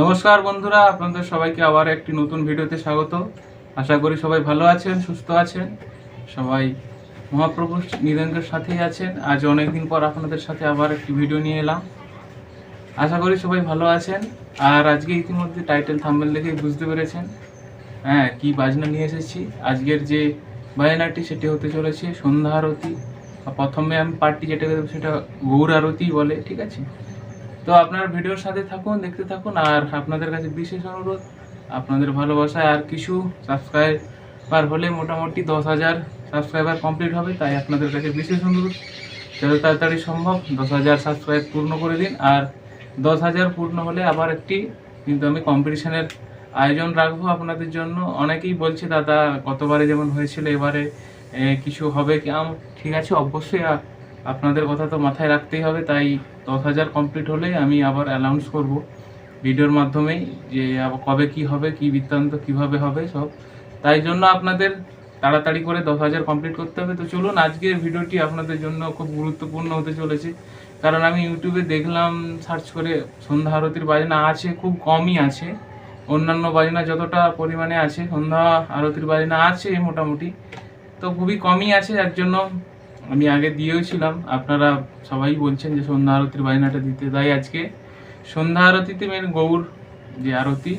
নমস্কার বন্ধুরা, আপনাদের সবাইকে আবার একটি নতুন ভিডিওতে স্বাগত। আশা করি সবাই ভালো আছেন, সুস্থ আছেন। সবাই মহাপ্রভু নিরঙ্গের সাথেই আছেন। আজ অনেকদিন পর আপনাদের সাথে আবার একটি ভিডিও নিয়ে এলাম। আশা করি সবাই ভালো আছেন। আর আজকে ইতিমধ্যে টাইটেল থাম্বেল দেখেই বুঝতে পেরেছেন। হ্যাঁ কি বাজনা নিয়ে এসেছি। আজকের যে বাজনাটি সেটি হতে চলেছে সন্ধ্যা আরতি আর প্রথমে আমি পার্টি যেটা সেটা গৌর আরতি বলে, ঠিক আছে? তো আপনার ভিডিওর সাথে থাকুন, দেখতে থাকুন, আর আপনাদের কাছে বিশেষ অনুরোধ, আপনাদের ভালোবাসায় আর কিছু সাবস্ক্রাইবার হলে মোটামুটি দশ হাজার সাবস্ক্রাইবার কমপ্লিট হবে, তাই আপনাদের কাছে বিশেষ অনুরোধ। যত তাড়াতাড়ি সম্ভব দশ হাজার সাবস্ক্রাইব পূর্ণ করে দিন, আর দশ হাজার পূর্ণ হলে আবার একটি কিন্তু আমি কম্পিটিশানের আয়োজন রাখব আপনাদের জন্য। অনেকেই বলছে, দাদা গতবারে যেমন হয়েছিল, এবারে কিছু হবে কি? আম, ঠিক আছে, অবশ্যই আপনাদের কথা তো মাথায় রাখতেই হবে, তাই দশ হাজার কমপ্লিট হলেই আমি আবার অ্যানাউন্স করব। ভিডিওর মাধ্যমেই যে কবে কি হবে, কি বৃত্তান্ত, কীভাবে হবে সব। তাই জন্য আপনাদের তাড়াতাড়ি করে দশ হাজার কমপ্লিট করতে হবে। তো চলুন, আজকের ভিডিওটি আপনাদের জন্য খুব গুরুত্বপূর্ণ হতে চলেছে। কারণ আমি ইউটিউবে দেখলাম সার্চ করে সন্ধ্যা আরতির বাজনা আছে, খুব কমই আছে। অন্যান্য বাজনা যতটা পরিমাণে আছে, সন্ধ্যা আরতির বাজনা আছে মোটামুটি। তো খুবই কমই আছে যার জন্য আমি আগে দিয়েও ছিলাম আপনারা সবাই বলছেন যে সন্ধ্যা আরতির বাজনাটা দিতে। তাই আজকে সন্ধ্যা আরতিতে মেন গৌর যে আরতি,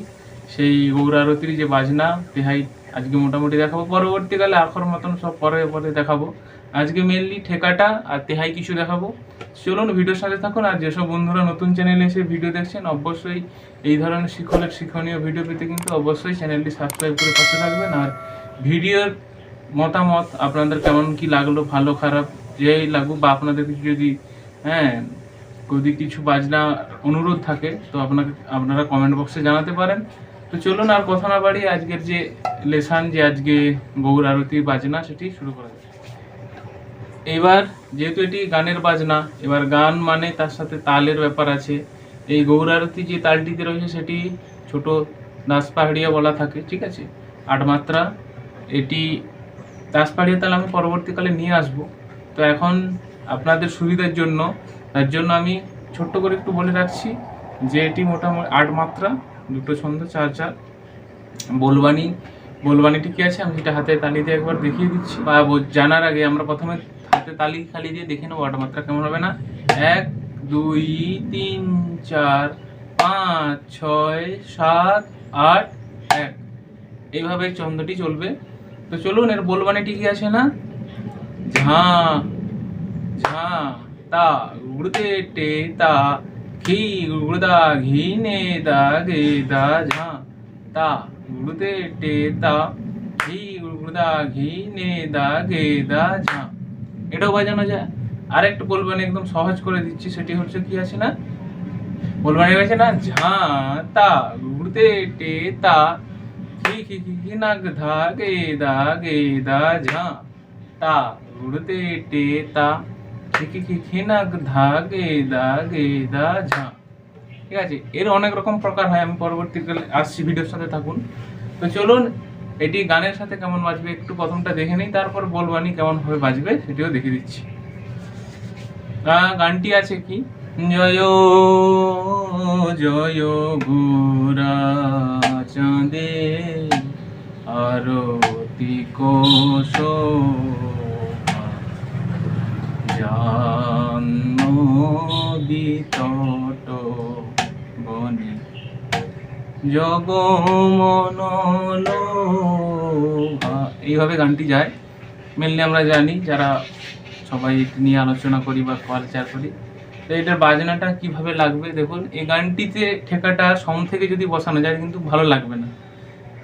সেই গৌর আরতির যে বাজনা তেহাই আজকে মোটামুটি দেখাবো। পরবর্তীকালে আখর মতন সব পরে পরে দেখাবো। আজকে মেনলি ঠেকাটা আর তেহাই কিছু দেখাবো। চলুন ভিডিওর সাথে থাকুন আর যেসব বন্ধুরা নতুন চ্যানেলে এসে ভিডিও দেখছেন, অবশ্যই এই ধরনের শিক্ষণের শিক্ষণীয় ভিডিও পেতে কিন্তু অবশ্যই চ্যানেলটি সাবস্ক্রাইব করে পাশে থাকবেন। আর ভিডিওর মতামত, আপনাদের কেমন কি লাগল, ভালো, খারাপ, যেই লাগুক, বা আপনাদের কিছু যদি হ্যাঁ যদি কিছু বাজনা, অনুরোধ থাকে, তো আপনাকে, আপনারা কমেন্ট বক্সে জানাতে পারেন। তো চলুন আর কথা না বাড়িয়ে আজকের যে লেসান যে আজকে গৌর আরতি বাজনা, সেটি শুরু করা যাক। এবার যেহেতু এটি গানের বাজনা, এবার গান মানে তার সাথে তালের ব্যাপার আছে। এই গৌর আরতি যে তালটিতে রয়েছে, সেটি ছোট দাস পাহাড়িয়া বলা থাকে, ঠিক আছে? আট মাত্রা এটি দাস পাহাড়িয়া তাল আমি পরবর্তীকালে নিয়ে আসব। তো এখন আপনাদের সুবিধার জন্য, তার জন্য আমি ছোট্ট করে একটু বলে রাখছি যে এটি মোটামুটি আট মাত্রা, দুটো ছন্দ, চার চার বলবানি বলবানিটি কি আছে আমি সেটা হাতে তালি দিয়ে একবার দেখিয়ে দিচ্ছি। বা জানার আগে আমরা প্রথমে হাতে তালি খালি দিয়ে দেখে নেব আট মাত্রা কেমন হবে না। এক, দুই, তিন, চার, পাঁচ, ছয়, সাত, আট, এক। এইভাবে ছন্দটি চলবে। তো চলুন, এর বলবানিটি কি আছে না? ঝা ঝা, তা, উড়তে টে তা, ঘি, উড়দা, ঘি নে, দা, গে, দা, ঝা, তা, উড়তে টে তা, ঘি, উড়দা, ঘি নে, দা, গে, দা, ঝা। এটাও বাজানো যায়? আরেকটু বলবেন একদম সহজ করে দিচ্ছি, সেটি হচ্ছে কি আছে না? বলবেন আছে না? ঝা, তা, উড়তে টে তা খি খি খি নাগ ধা গে দা গে দা ঝা তা উড়তে টে তা খি খি খি খি নাগ ধা গে দা গে দা ঝা ঠিক আছে এর অনেক রকম প্রকার হয় আমি পরবর্তীকালে আসছি ভিডিওর সাথে থাকুন। তো চলুন, এটি গানের সাথে কেমন বাজবে একটু প্রথমটা দেখে নিই, তারপর বলবানি কেমন ভাবে বাজবে সেটিও দেখে দিচ্ছি। গানটি আছে কি? জয় জয় গোরা চাঁদে আরতি কোশ জাহ্নবী তট বনে জগমনলোভা। এইভাবে গানটি যায়। মেনলি আমরা জানি, যারা সবাই নিয়ে আলোচনা করি বা কালচার করি এটার বাজনাটা কীভাবে লাগবে দেখুন, এই গানটিতে ঠেকাটা সম থেকে যদি বসানো যায় কিন্তু ভালো লাগবে না।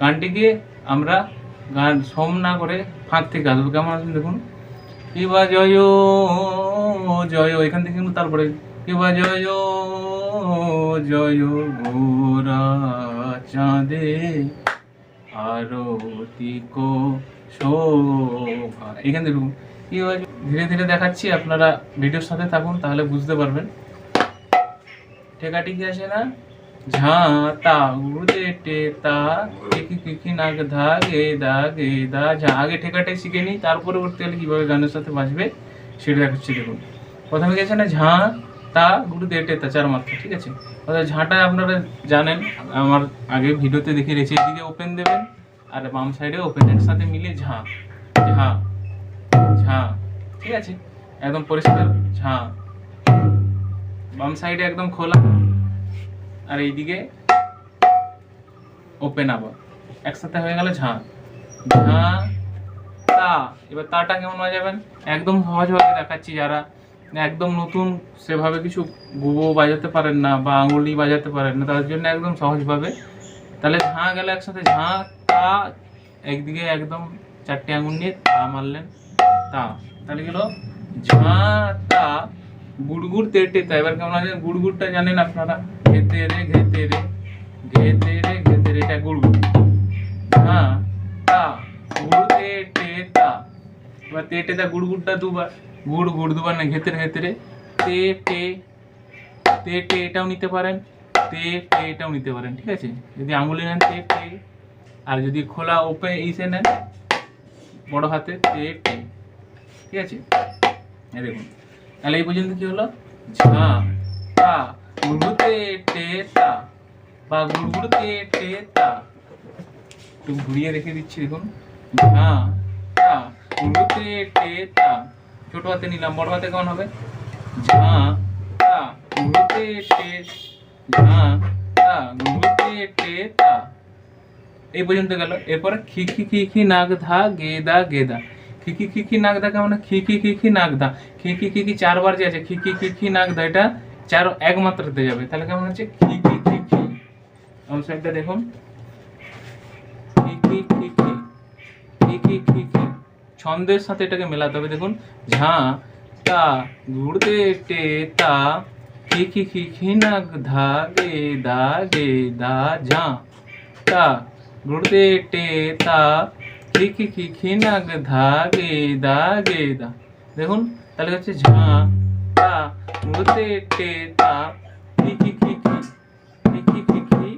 গানটিকে আমরা গান, সম না করে ফাঁক থেকে আসব। কেমন আসবে দেখুন? কিবা জয় জয়, এখান থেকে কিন্তু তারপরে কিবা জয় জয়, গোরা চাঁদে আরতি কো শোভা। এখানে দেখুন কি হয়? ধীরে ধীরে দেখাচ্ছি, আপনারা ভিডিওর সাথে থাকুন, তাহলে বুঝতে পারবেন। ঠেকাটি কি আছে না। ঝা তা উড়ে টে তা কি কি কি নাগ ধা গে দা গে দা ঝা। আগে ঠেকাটাই শিখে নিই তার পরবর্তীকালে কীভাবে গানের সাথে বাজবে সেটা দেখাচ্ছি, দেখুন। প্রথমে গেছে না? ঝা তা গুরু দে টেতা চার মাত্রা ঠিক আছে? অর্থাৎ ঝাঁটা আপনারা জানেন, আমার আগে ভিডিওতে দেখে রেখেছি। এদিকে ওপেন দেবেন, আর বাম সাইডে ওপেন এর সাথে মিলে ঝাঁ। ঝাঁ। ঝাঁ। ঠিক আছে? একদম পরিষ্কার ঝাঁ। বাম সাইডে একদম খোলা। আর এইদিকে ওপেন আবার। একসাথে হয়ে গেল ঝাঁ। ঝাঁ, তা। এবার তাটা কেমন বাজাবেন একদম সহজভাবে দেখাচ্ছি যারা একদম নতুন, সেভাবে কিছু গুবো বাজাতে পারেন না বা আঙুলি বাজাতে পারেন না, তাদের জন্য একদম সহজভাবে তাহলে ঝাঁ গেলে একসাথে। ঝাঁ, তা। একদিকে একদম চারটে আঙুল নিয়ে তা মারলেন। তা, তাহলে গেল ঝাঁ, তা, গুড়গুড় তেটে তা এবার কেমন আছে গুড়গুড়টা জানেন আপনারা? ঘেতে রে ঘেতে রে ঘেতে রে ঘেতে রে, এটা গুড়গুড়। হ্যাঁ তা, গুড়, তে টে তা। এবার তে টে তা গুড় গুড়টা দুবার, গুড় গুড় দুবার না ঘেতে ঘেতে তে টে তে এটাও নিতে পারেন। তে টে এটাও নিতে পারেন, ঠিক আছে? যদি আঙুলে নেন, তে আর যদি খোলা ওপেন ইসে নেন, বড় হাতে, তে টে ঠিক আছে? দেখুন, তাহলে এই পর্যন্ত কি হলো? ঝা, তা গুড়গুড়তে টে তা, বা গুড়গুড়তে টে তা। একটু ঘুরিয়ে রেখে দিচ্ছি, দেখুন। হ্যাঁ তা, গুরুতে টে তা। ছোট হাতে নিলাম, বড় হাতে কেমন হবে? ঝা, তা, গুরুতে টে ঝা, তা, গুরুতে টে তা। এই পর্যন্ত গেল। এরপরে খি খি খি খি, নাগ, ধা গেদা গেদা খিকি খিকি নাগদাকে মানে খিকি খিকি নাগদা খিকি খিকি চারবার যে আছে খিকি খিকি নাগদা এটা চার এক মাত্রাতে যাবে তাহলে কেমন হচ্ছে খিকি খিকি সাইডটা দেখুন খিকি খিকি খিকি খিকি ছন্দের সাথে এটাকে মেলাতে হবে দেখুন ঝা তা ঘুরতে টে তা খিকি খিকি নাগ ধা গে দা গে দা ঝা তা ঘুরতে টে তা খি খি খি খি নাগ ধা গে দা। গে দা দেখুন, তাহলে হচ্ছে ঝা, তা ঘুরতে টে, তা খি খি খি খি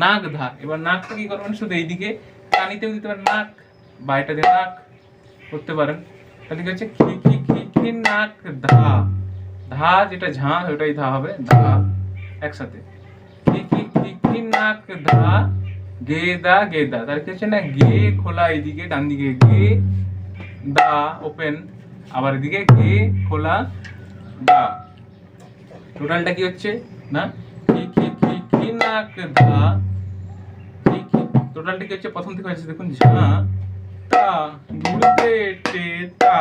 নাক ধা। এবার নাকটা কি করবেন? শুধু এইদিকে কানিতেও দিতে পারেন নাক বা এটা দিয়ে নাক করতে পারেন। তাহলে কি হচ্ছে? খি খি খি খি নাক ধা। ধা যেটা ঝা, ওটাই ধা হবে, ধা, একসাথে। খি খি খি খি নাক ধা গেদা গেদা। তাহলে কি হচ্ছে না? গে, খোলা, এইদিকে ডান দিকে গে, দা ওপেন আবার এদিকে গে, খোলা, দা। টোটালটা কি হচ্ছে? না? খি খি খি খি, নাক ধা খি খি। টোটালটা কি হচ্ছে? প্রথম থেকে হচ্ছে দেখুন ঝা তা, গুড়তে টে তা।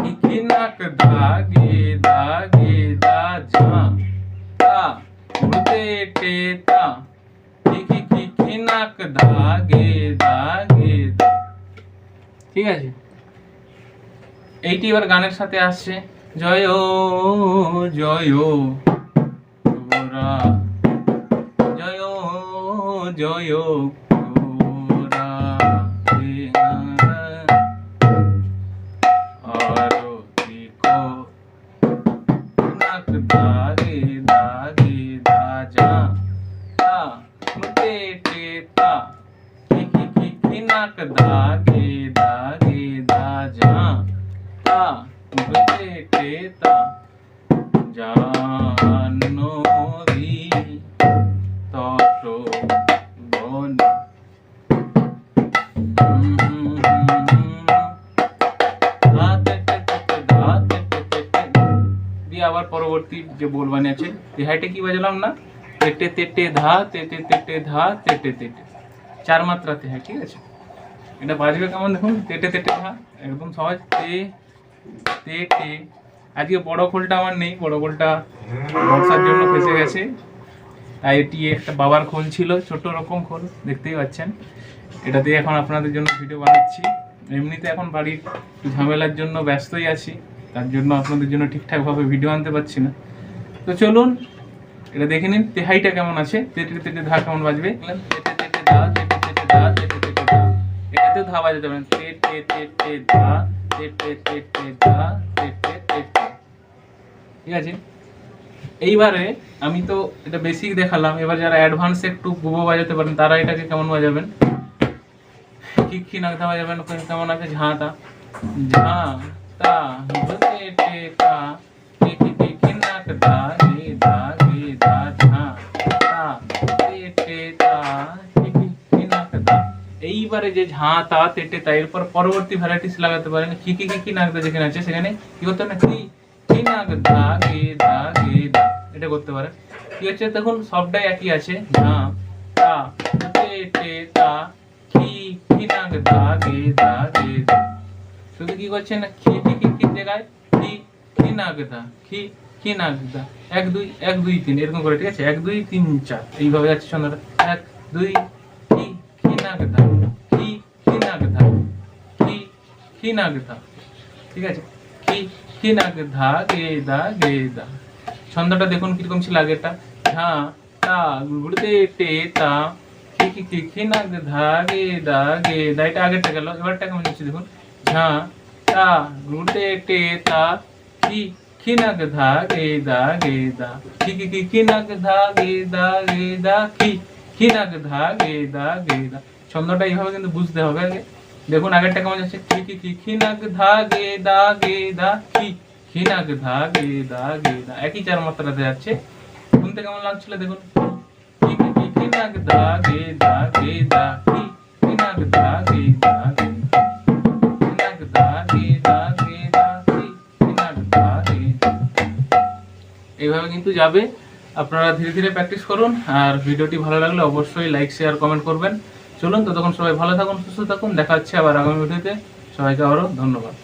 কি খি, নাক, দা, গে দা গে, দা, ঝা। তা, গুড়তে টে তা। গে দা। গে ঠিক আছে? এইটি এবার গানের সাথে আসছে। জয় জয় তোরা জয় জয়। যে বোলবানি আছে রেহাইটে কি বাজলাম না তেটে তেটে ধা তেটে তেটে ধা তেটে তেটে চার মাত্রাতে হ্যাঁ ঠিক আছে এটা বাজবে কেমন দেখুন তেটে তেটে ধা একদম সহজ তে তে টে আজকে বড় খোলটা আমার নেই বড় খোলটা বর্ষার জন্য ফেসে গেছে তাই এটি একটা বাবার খোল ছিল ছোট রকম খোল দেখতেই পাচ্ছেন এটা দিয়ে এখন আপনাদের জন্য ভিডিও বানাচ্ছি এমনিতে এখন বাড়ির ঝামেলার জন্য ব্যস্তই আছি। তার জন্য আপনাদের জন্য ঠিকঠাকভাবে ভিডিও আনতে পারছি না। তো চলুন এটা দেখে নিন তেহাইটা কেমন আছে তেটে তেটে ধা কেমন বাজবে তেটে তেটে ধা তেটে এটাতেও ধা বাজাতে পারেন ধা তে তে ঠিক আছে এইবারে আমি তো এটা বেসিক দেখালাম এবার যারা অ্যাডভান্স একটু বুবো বাজাতে পারেন তারা এটাকে কেমন বাজাবেন কি কি নাগদা বাজাবেন কেমন আছে ঝা তা তা তা এইবারে যে ঝা তা তেটে তা এরপর পরবর্তী ভ্যারাইটিস লাগাতে পারেন কি কি কি কি নাক দা যেখানে আছে সেখানে কি করতে হবে না কি কি নাক দা গে দা গে দা এটা করতে পারেন কি হচ্ছে দেখুন সবটাই একই আছে ঝা তা তে টে তা কি কি নাক দা গে দা গে দা শুধু কি করছে না খি কি কি কি জায়গায় খি খি নাগদা খি খি নাগদা এক, দুই এক, দুই, তিন, এরকম করে, ঠিক আছে? এক, দুই, তিন, চার, এইভাবে যাচ্ছে ছন্দটা এক, দুই খি খি নাগদা খি খি নাগদা খি খি নাগদা ঠিক আছে? খি খি নাগধা গে, দা গে, দা। ছন্দটা দেখুন কীরকম ছিল আগেরটা। ঝা, তা গুড়গুড়তে টে তা কি কি কি কি নাগধা গে, দা গে, দা। এটা আগেরটা গেল, এবারটা কেমন হচ্ছে দেখুন। ঝা, তা গুড়তে টে তা। কি কি নাগধা গে দা গে দা, কি কি কি কি নাগধা গে দা গে দা, কি কি নাগধা গে দা গে দা। ছন্দটা এইভাবে কিন্তু বুঝতে হবে আগে। দেখুন আগেরটা কেমন যাচ্ছে? কি কি কি কি নাগ ধা গে দা গে দা, কি কি নাগ ধা গে দা গে দা। একই চার মাত্রাতে যাচ্ছে। শুনতে কেমন লাগছিল দেখুন? কি কি কি কি ধা গে দা গে দা কিন্তু যাবে। আপনারা ধীরে ধীরে প্র্যাকটিস করুন। আর ভিডিওটি ভালো লাগলে অবশ্যই লাইক শেয়ার কমেন্ট করবেন। চলুন, ততক্ষণ সবাই ভালো থাকুন, সুস্থ থাকুন। দেখা হচ্ছে আবার আগামী ভিডিওতে। সবাইকে আরও ধন্যবাদ।